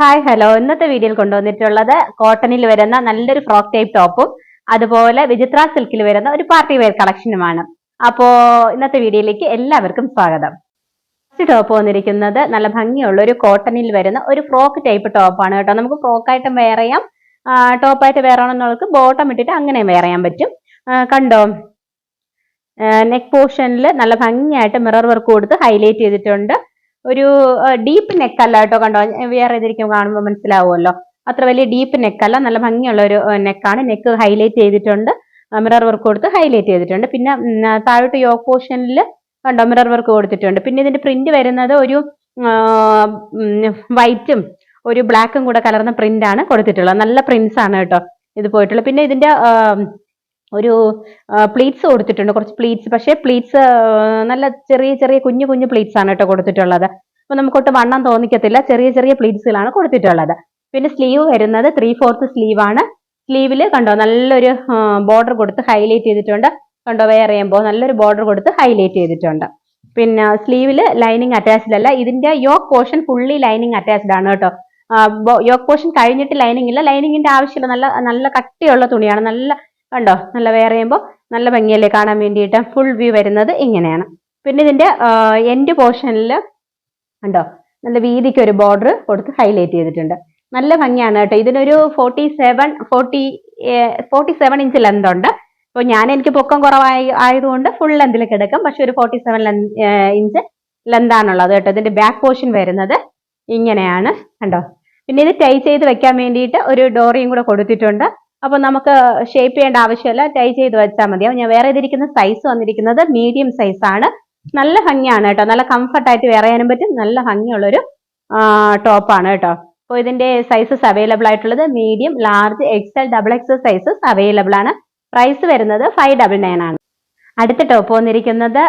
Hi hello ഇന്നത്തെ വീഡിയോയിൽ കൊണ്ടുവന്നിട്ടുള്ളത് കോട്ടണിൽ വരുന്ന നല്ലൊരു ഫ്രോക്ക് ടൈപ്പ് ടോപ്പും അതുപോലെ വിചിത്ര സിൽക്കിൽ വരുന്ന ഒരു പാർട്ടി വെയർ കളക്ഷനുമാണ് അപ്പോ ഇന്നത്തെ വീഡിയോയിലേക്ക് എല്ലാവർക്കും സ്വാഗതം. ഫസ്റ്റ് ടോപ്പ് വന്നിരിക്കുന്നത് നല്ല ഭംഗിയുള്ള ഒരു കോട്ടണിൽ വരുന്ന ഒരു ഫ്രോക്ക് ടൈപ്പ് ടോപ്പാണ് കേട്ടോ. നമുക്ക് ഫ്രോക്കായിട്ടും വെയർ ചെയ്യാം. ടോപ്പായിട്ട് വെയർ ആണെന്നുള്ളവർക്ക് ബോട്ടം ഇട്ടിട്ട് അങ്ങനെയും വെയർ ചെയ്യാൻ പറ്റും. കണ്ടോ? നെക്ക് പോർഷനിൽ നല്ല ഭംഗിയായിട്ട് മിറർ വർക്ക് കൊടുത്ത് ഹൈലൈറ്റ് ചെയ്തിട്ടുണ്ട്. ഒരു ഡീപ്പ് നെക്കല്ല കേട്ടോ കണ്ടോ? വേറെ ചെയ്തിരിക്കും കാണുമ്പോൾ മനസ്സിലാവുമല്ലോ. അത്ര വലിയ ഡീപ്പ് നെക്കല്ല നല്ല ഭംഗിയുള്ള ഒരു നെക്കാണ് നെക്ക് ഹൈലൈറ്റ് ചെയ്തിട്ടുണ്ട്. മിറർ വർക്ക് കൊടുത്ത് ഹൈലൈറ്റ് ചെയ്തിട്ടുണ്ട്. പിന്നെ താഴോട്ട് യോക്ക് പോർഷനിൽ കണ്ടോ മിറർ വർക്ക് കൊടുത്തിട്ടുണ്ട്. പിന്നെ ഇതിന്റെ പ്രിന്റ് വരുന്നത് ഒരു വൈറ്റും ഒരു ബ്ലാക്കും കൂടെ കലർന്ന പ്രിന്റ് ആണ് കൊടുത്തിട്ടുള്ളത്. നല്ല പ്രിന്റ്സ് ആണ് കേട്ടോ ഇത് പോയിട്ടുള്ളത്. പിന്നെ ഇതിന്റെ ഒരു പ്ലീറ്റ്സ് കൊടുത്തിട്ടുണ്ട്. കുറച്ച് പ്ലീറ്റ്സ് പക്ഷേ പ്ലീറ്റ്സ് നല്ല ചെറിയ ചെറിയ കുഞ്ഞു കുഞ്ഞു പ്ലീറ്റ്സ് ആണ് കേട്ടോ കൊടുത്തിട്ടുള്ളത്. അപ്പൊ നമുക്കൊട്ട് വണ്ണം തോന്നിക്കത്തില്ല. ചെറിയ ചെറിയ പ്ലീറ്റ്സിലാണ് കൊടുത്തിട്ടുള്ളത്. പിന്നെ സ്ലീവ് വരുന്നത് ത്രീ ഫോർത്ത് സ്ലീവ് ആണ്. സ്ലീവിൽ കണ്ടോ നല്ലൊരു ബോർഡർ കൊടുത്ത് ഹൈലൈറ്റ് ചെയ്തിട്ടുണ്ട്. കണ്ടോ വെയർ ചെയ്യുമ്പോൾ നല്ലൊരു ബോർഡർ കൊടുത്ത് ഹൈലൈറ്റ് ചെയ്തിട്ടുണ്ട്. പിന്നെ സ്ലീവിൽ ലൈനിങ് അറ്റാച്ച്ഡ് അല്ല. ഇതിന്റെ yoke portion fully lining attached ആണ് കേട്ടോ. യോക്ക് പോർഷൻ കഴിഞ്ഞിട്ട് ലൈനിങ് ഇല്ല. ലൈനിങ്ങിന്റെ ആവശ്യമില്ല. നല്ല നല്ല കട്ടിയുള്ള തുണിയാണ്. നല്ല കണ്ടോ? നല്ല വെയർ ചെയ്യുമ്പോൾ നല്ല ഭംഗിയല്ലേ കാണാൻ വേണ്ടിയിട്ട്? ഫുൾ വ്യൂ വരുന്നത് ഇങ്ങനെയാണ്. പിന്നെ ഇതിന്റെ എൻഡ് പോർഷനിൽ കണ്ടോ? നല്ല വീതിക്ക് ഒരു ബോർഡർ കൊടുത്ത് ഹൈലൈറ്റ് ചെയ്തിട്ടുണ്ട്. നല്ല ഭംഗിയാണ് കേട്ടോ. ഇതിനൊരു forty seven forty forty seven inch length ഉണ്ട്. അപ്പോൾ ഞാൻ എനിക്ക് പൊക്കം കുറവായി ആയതുകൊണ്ട് ഫുൾ ലെന്തിലേക്ക് കിടക്കും പക്ഷെ ഒരു ഫോർട്ടി സെവൻ ഇഞ്ച് ലെന്ത് ആണുള്ളത് കേട്ടോ. ഇതിന്റെ ബാക്ക് പോർഷൻ വരുന്നത് ഇങ്ങനെയാണ്. കണ്ടോ? പിന്നെ ഇത് ടൈ ചെയ്ത് വെക്കാൻ വേണ്ടിയിട്ട് ഒരു ഡോറിയും കൂടെ കൊടുത്തിട്ടുണ്ട്. അപ്പൊ നമുക്ക് ഷേപ്പ് ചെയ്യേണ്ട ആവശ്യമില്ല. ടൈ ചെയ്ത് വെച്ചാൽ മതിയാവും ഞാൻ വേറെ ഇതിരിക്കുന്ന സൈസ് വന്നിരിക്കുന്നത് മീഡിയം സൈസ് ആണ്. നല്ല ഭംഗിയാണ് കേട്ടോ. നല്ല കംഫർട്ടായിട്ട് വേറെ ചെയ്യാനും പറ്റും. നല്ല ഭംഗിയുള്ളൊരു ടോപ്പാണ് കേട്ടോ. അപ്പോൾ ഇതിന്റെ സൈസസ് അവൈലബിൾ ആയിട്ടുള്ളത് medium large XL double X sizes available ആണ്. പ്രൈസ് വരുന്നത് ഫൈവ് ഡബിൾ നയൻ ആണ്. അടുത്ത ടോപ്പ് വന്നിരിക്കുന്നത്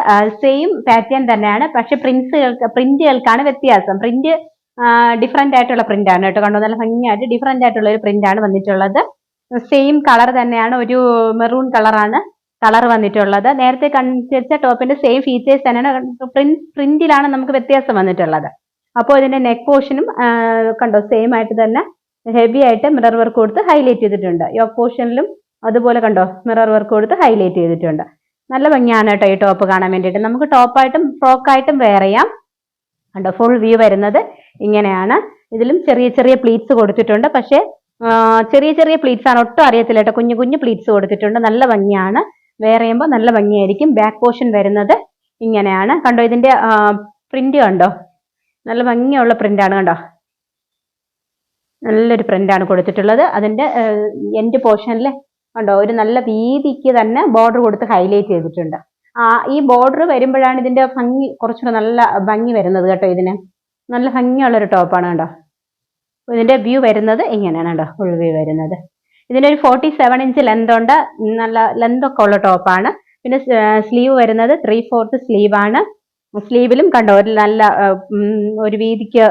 സെയിം പാറ്റേൺ തന്നെയാണ്. പക്ഷെ പ്രിന്റ്സുകൾക്ക് പ്രിന്റുകൾക്കാണ് വ്യത്യാസം. പ്രിന്റ് ഡിഫറെന്റ് ആയിട്ടുള്ള പ്രിന്റ് ആണ് കേട്ടോ. കണ്ടോ? നല്ല ഭംഗിയായിട്ട് ഡിഫറെന്റ് ആയിട്ടുള്ള ഒരു പ്രിന്റ് ആണ് വന്നിട്ടുള്ളത്. സെയിം കളർ തന്നെയാണ് ഒരു മെറൂൺ കളറാണ് കളർ വന്നിട്ടുള്ളത്. നേരത്തെ കണ്ടിച്ച ടോപ്പിന്റെ സെയിം ഫീച്ചേഴ്സ് തന്നെയാണ് പ്രിന്റ് പ്രിന്റിലാണ് നമുക്ക് വ്യത്യാസം വന്നിട്ടുള്ളത്. അപ്പോൾ ഇതിന്റെ നെക്ക് പോർഷനും കണ്ടോ? സെയിം ആയിട്ട് തന്നെ ഹെവി ആയിട്ട് മിറർ വർക്ക് കൊടുത്ത് ഹൈലൈറ്റ് ചെയ്തിട്ടുണ്ട്. യോക്ക് പോർഷനിലും അതുപോലെ കണ്ടോ? മിറർ വർക്ക് കൊടുത്ത് ഹൈലൈറ്റ് ചെയ്തിട്ടുണ്ട്. നല്ല ഭംഗിയാണ് കേട്ടോ ഈ ടോപ്പ് കാണാൻ വേണ്ടിയിട്ട്. നമുക്ക് ടോപ്പായിട്ടും ഫ്രോക്കായിട്ടും വെയർ ചെയ്യാം. കണ്ടോ? ഫുൾ വ്യൂ വരുന്നത് ഇങ്ങനെയാണ്. ഇതിലും ചെറിയ ചെറിയ പ്ലീറ്റ്സ് കൊടുത്തിട്ടുണ്ട്. പക്ഷേ ചെറിയ ചെറിയ പ്ലീറ്റ്സ് ആണ്. ഒട്ടും അറിയത്തില്ല കേട്ടോ. കുഞ്ഞു കുഞ്ഞു പ്ലീറ്റ്സ് കൊടുത്തിട്ടുണ്ട്. നല്ല ഭംഗിയാണ്. വേറെ ചെയ്യുമ്പോൾ നല്ല ഭംഗിയായിരിക്കും. ബാക്ക് പോർഷൻ വരുന്നത് ഇങ്ങനെയാണ്. കണ്ടോ ഇതിന്റെ പ്രിന്റ് കണ്ടോ? നല്ല ഭംഗിയുള്ള പ്രിന്റ് ആണ് കണ്ടോ? നല്ലൊരു പ്രിന്റ് ആണ് കൊടുത്തിട്ടുള്ളത്. അതിന്റെ എൻഡ് പോർഷനിൽ കണ്ടോ ഒരു നല്ല വീതിക്ക് തന്നെ ബോർഡർ കൊടുത്ത് ഹൈലൈറ്റ് ചെയ്തിട്ടുണ്ട്. ആ ഈ ബോർഡർ വരുമ്പോഴാണ് ഇതിന്റെ ഭംഗി കുറച്ചുകൂടെ നല്ല ഭംഗി വരുന്നത് കേട്ടോ ഇതിന്. നല്ല ഭംഗിയുള്ളൊരു ടോപ്പാണ് കണ്ടോ? ഇതിന്റെ വ്യൂ വരുന്നത് ഇങ്ങനെയാണ് കേട്ടോ ഫുൾ വ്യൂ വരുന്നത്. ഇതിന്റെ ഒരു ഫോർട്ടി സെവൻ ഇഞ്ച് ലെന്ത് ഉണ്ട് നല്ല ലെന്ത് ഒക്കെ ഉള്ള ടോപ്പാണ് പിന്നെ സ്ലീവ് വരുന്നത് ത്രീ ഫോർത്ത് സ്ലീവ് ആണ് സ്ലീവിലും കണ്ടോ ഒരു നല്ല ഒരു വീതിക്ക്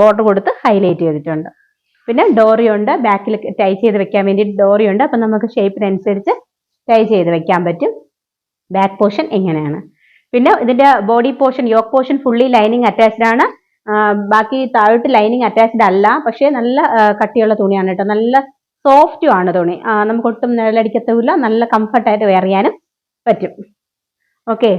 ബോർഡർ കൊടുത്ത് ഹൈലൈറ്റ് ചെയ്തിട്ടുണ്ട്. പിന്നെ ഡോറി ഉണ്ട്. ബാക്കിൽ ടൈ ചെയ്ത് വെക്കാൻ വേണ്ടി ഡോറി ഉണ്ട്. അപ്പൊ നമുക്ക് ഷേപ്പിനനുസരിച്ച് ടൈ ചെയ്ത് വെക്കാൻ പറ്റും. ബാക്ക് പോർഷൻ ഇങ്ങനെയാണ്. പിന്നെ ഇതിന്റെ body portion yoke portion fully lining attached ആണ്. ബാക്കി താഴോട്ട് ലൈനിങ് അറ്റാച്ച്ഡ് അല്ല. പക്ഷേ നല്ല കട്ടിയുള്ള തുണിയാണ് കേട്ടോ. നല്ല സോഫ്റ്റും ആണ് തുണി. നമുക്ക് ഒട്ടും നിഴലടിക്കത്തുമില്ല. നല്ല കംഫർട്ടായിട്ട് വെയർ ചെയ്യാനും പറ്റും. ഓക്കെ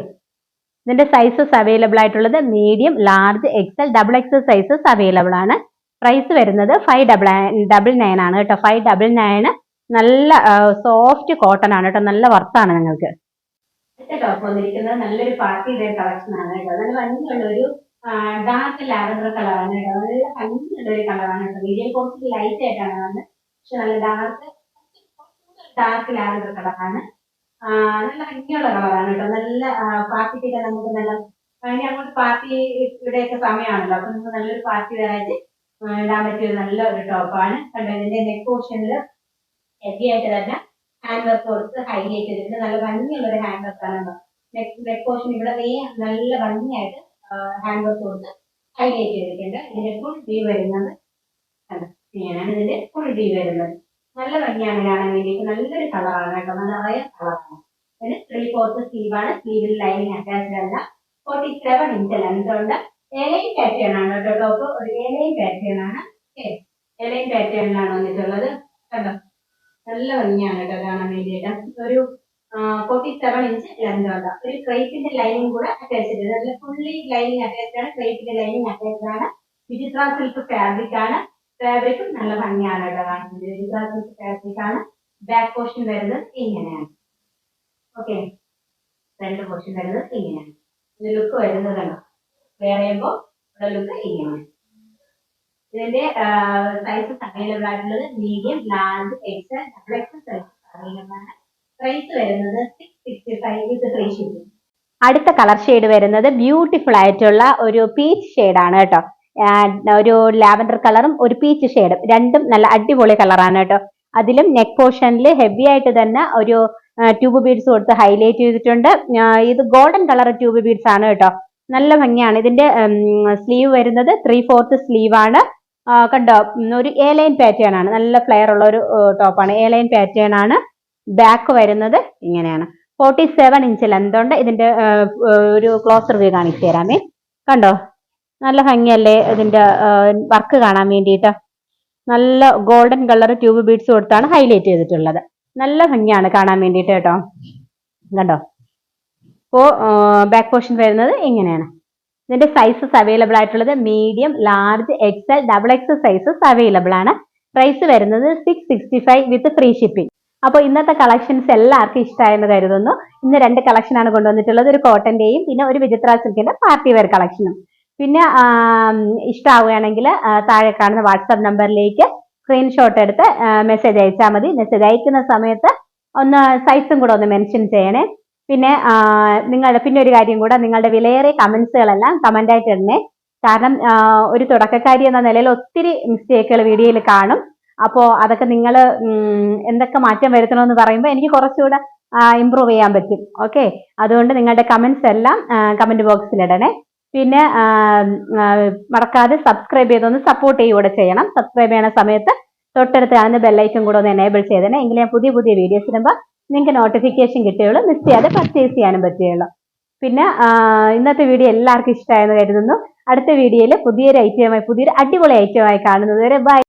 ഇതിന്റെ സൈസസ് അവൈലബിൾ ആയിട്ടുള്ളത് medium large XL double XL sizes available ആണ്. പ്രൈസ് വരുന്നത് ഫൈവ് ഡബിൾ ഡബിൾ നയൻ ആണ് കേട്ടോ. ഫൈവ് ഡബിൾ നയൻ നല്ല സോഫ്റ്റ് കോട്ടൺ ആണ് കേട്ടോ. നല്ല വർത്താണ് നിങ്ങൾക്ക്. ടോപ്പ് വന്നിരിക്കുന്നത് നല്ലൊരു പാർട്ടി കളക്ഷൻ ആണ് കേട്ടോ. നല്ല ഭംഗിയുള്ള ഒരു ഡാർക്ക് ലാവൻഡർ കളറാണ് കേട്ടോ. നല്ല ഭംഗിയുള്ള ഒരു കളറാണ് കേട്ടോ. വീഡിയോ കുറച്ച് ലൈറ്റ് ആയിട്ടാണ് കാണുന്നത് പക്ഷെ നല്ല ഡാർക്ക് ഡാർക്ക് ലാവൻഡർ കളറാണ് നല്ല ഭംഗിയുള്ള കളറാണ് കേട്ടോ. നല്ല പാർട്ടിക്കൊക്കെ നമുക്ക് നല്ല അതിന് അങ്ങോട്ട് പാർട്ടിയുടെ ഒക്കെ സമയമാണല്ലോ. അപ്പൊ നമുക്ക് നല്ലൊരു പാർട്ടി വെയറായിട്ട് ഇടാൻ പറ്റിയ നല്ല ഒരു ടോപ്പാണ് കണ്ടോ? ഇതിന്റെ നെക്ക് പോർഷനിൽ ഹെവി ആയിട്ട് തന്നെ ഹാൻഡ് വർക്ക് കൊടുത്ത് ഹൈലൈറ്റ് ചെയ്തിട്ടുണ്ട്. നല്ല ഭംഗിയുള്ള ഒരു ഹാൻഡ് ആണ് നെക്ക് നെക്ക് പോർഷൻ ഇവിടെ നല്ല ഭംഗിയായിട്ട് ഹാൻഡ് വർക്ക് കൊടുത്ത് ഹൈലൈറ്റ് ചെയ്തിട്ടുണ്ട്. ഇതിന്റെ ഫുൾ ഡി വരുന്നത് ഇങ്ങനെയാണ് ഇതിന്റെ ഫുൾ ഡി വരുന്നത്. നല്ല ഭംഗിയാണ് കാണാൻ വേണ്ടിയിട്ട്. നല്ലൊരു കളറാണ് കേട്ടോ. നല്ല നിറയെ കളറാണ് പിന്നെ ത്രീ ഫോർത്ത് സ്ലീവാണ് സ്ലീവിൽ ലൈനിങ് അറ്റാച്ച്ഡ് അല്ല. ഫോർട്ടി സെവൻ ഇഞ്ച് ലെങ്ത് ഉണ്ട്. എലൈൻ പാറ്റേൺ ആണ് കേട്ടോ ടോപ്പ് ഒരു എലൈൻ പാറ്റേൺ ആണ്. എലൈൻ പാറ്റേണിലാണ് വന്നിട്ടുള്ളത്. കണ്ടോ? നല്ല ഭംഗിയാണ് കേട്ടോ കാണാൻ വേണ്ടിയിട്ട്. ഒരു ഫോർട്ടി സെവൻ ഇഞ്ച് ലെങ്ത് ഒരു ക്രേപ്പിന്റെ ലൈനിങ് കൂടെ അറ്റാച്ച് ചെയ്തത്. ഫുള്ളി ലൈനിങ് അറ്റാച്ച് ആണ്. ക്രേപ്പിന്റെ ലൈനിങ് അറ്റാച്ച് ആണ്. വിചിത്ര സിൽക്ക് ഫാബ്രിക് ആണ്. ഫാബ്രിക്കും നല്ല ഭംഗിയാണ് കേട്ടോ കാണുന്നത്. വിചിത്ര സിൽക്ക് ഫാബ്രിക് ആണ്. ബാക്ക് പോർഷൻ വരുന്നത് ഇങ്ങനെയാണ്. ഓക്കെ ഫ്രണ്ട് പോർഷൻ വരുന്നത് ഇങ്ങനെയാണ്. ലുക്ക് വരുന്നത് കണ്ടോ? വേറെയുമ്പോൾ ലുക്ക് ഇങ്ങനെയാണ്. ഇതിന്റെ സൈസസ് അവൈലബിൾ ആയിട്ടുള്ളത് medium large XL double XL sizes available ആണ്. വരുന്നത് സിക്സ് സിക്സ്റ്റി ഫൈവ് വിത്ത് അടുത്ത കളർ ഷെയ്ഡ് വരുന്നത് ബ്യൂട്ടിഫുൾ ആയിട്ടുള്ള ഒരു പീച്ച് ആണ് കേട്ടോ. ഒരു ലാവൻഡർ കളറും ഒരു പീച്ച് ഷെയ്ഡും രണ്ടും നല്ല അടിപൊളി കളറാണ് കേട്ടോ. അതിലും നെക്ക് പോർഷനിൽ ഹെവി ആയിട്ട് തന്നെ ഒരു ട്യൂബ് ബീഡ്സ് കൊടുത്ത് ഹൈലൈറ്റ് ചെയ്തിട്ടുണ്ട്. ഇത് ഗോൾഡൻ കളർ ട്യൂബ് ബീഡ്സ് ആണ് കേട്ടോ. നല്ല ഭംഗിയാണ്. ഇതിന്റെ സ്ലീവ് വരുന്നത് ത്രീ ഫോർത്ത് സ്ലീവ് ആണ് കണ്ടോ? ഒരു എ ലൈൻ പാറ്റേൺ ആണ്. നല്ല ഫ്ലെയർ ഉള്ള ഒരു ടോപ്പാണ് എ ലൈൻ പാറ്റേൺ ആണ്. ബാക്ക് വരുന്നത് ഇങ്ങനെയാണ്. ഫോർട്ടി സെവൻ ഇഞ്ച് ലെന്ത് ഉണ്ട്. ഇതിന്റെ ഒരു ക്ലോസർ വ്യൂ കാണിച്ചു തരാമേ. കണ്ടോ? നല്ല ഭംഗിയല്ലേ ഇതിന്റെ വർക്ക് കാണാൻ വേണ്ടിയിട്ട്. നല്ല ഗോൾഡൻ കളർ ട്യൂബ് ബീഡ്സ് കൊടുത്താണ് ഹൈലൈറ്റ് ചെയ്തിട്ടുള്ളത്. നല്ല ഭംഗിയാണ് കാണാൻ വേണ്ടിയിട്ട് കേട്ടോ. കണ്ടോ? ഇപ്പോ ബാക്ക് പോർഷൻ വരുന്നത് ഇങ്ങനെയാണ്. ഇതിന്റെ സൈസസ് അവൈലബിൾ ആയിട്ടുള്ളത് medium large XL double XL sizes available ആണ്. പ്രൈസ് വരുന്നത് six sixty five with free shipping അപ്പോൾ ഇന്നത്തെ കളക്ഷൻസ് എല്ലാവർക്കും ഇഷ്ടമായെന്ന് കരുതുന്നു. ഇന്ന് രണ്ട് കളക്ഷൻ ആണ് കൊണ്ടുവന്നിട്ടുള്ളത്. ഒരു കോട്ടന്റെയും പിന്നെ ഒരു വിചിത്ര സിൽക്കിന്റെ പാർട്ടി വെയർ കളക്ഷനും പിന്നെ ഇഷ്ടമാവുകയാണെങ്കിൽ താഴെ കാണുന്ന വാട്സാപ്പ് നമ്പറിലേക്ക് സ്ക്രീൻഷോട്ട് എടുത്ത് മെസ്സേജ് അയച്ചാൽ മതി. മെസ്സേജ് അയക്കുന്ന സമയത്ത് ഒന്ന് സൈസും കൂടെ ഒന്ന് മെൻഷൻ ചെയ്യണേ. പിന്നെ നിങ്ങളുടെ പിന്നെ ഒരു കാര്യം കൂടെ നിങ്ങളുടെ വിലയേറിയ കമന്റ്സുകളെല്ലാം കമന്റ് ആയിട്ട് ഇടണേ. കാരണം ഒരു തുടക്കക്കാരി എന്ന നിലയിൽ ഒത്തിരി മിസ്റ്റേക്കുകൾ വീഡിയോയിൽ കാണും. അപ്പോൾ അതൊക്കെ നിങ്ങൾ എന്തൊക്കെ മാറ്റം വരുത്തണമെന്ന് പറയുമ്പോൾ എനിക്ക് കുറച്ചുകൂടെ ഇമ്പ്രൂവ് ചെയ്യാൻ പറ്റും. ഓക്കെ അതുകൊണ്ട് നിങ്ങളുടെ കമന്റ്സ് എല്ലാം കമന്റ് ബോക്സിൽ ഇടണേ. പിന്നെ മറക്കാതെ സബ്സ്ക്രൈബ് ചെയ്തൊന്ന് സപ്പോർട്ട് ചെയ്യുകൂടെ ചെയ്യണം. സബ്സ്ക്രൈബ് ചെയ്യണ സമയത്ത് തൊട്ടടുത്ത് കാണുന്ന ബെല്ലൈക്കൻ കൂടെ ഒന്ന് എനേബിൾ ചെയ്തേനെ. എങ്കിൽ ഞാൻ പുതിയ പുതിയ വീഡിയോസ് ഇടുമ്പോൾ നിങ്ങൾക്ക് നോട്ടിഫിക്കേഷൻ കിട്ടുകയുള്ളൂ. മിസ് ചെയ്യാതെ പർച്ചേസ് ചെയ്യാനും പറ്റുകയുള്ളൂ. പിന്നെ ഇന്നത്തെ വീഡിയോ എല്ലാവർക്കും ഇഷ്ടമായെന്ന് കരുതുന്നു. അടുത്ത വീഡിയോയിൽ പുതിയൊരു ഐറ്റമായി പുതിയൊരു അടിപൊളി ഐറ്റമായി കാണുന്നത് വരെ ബൈ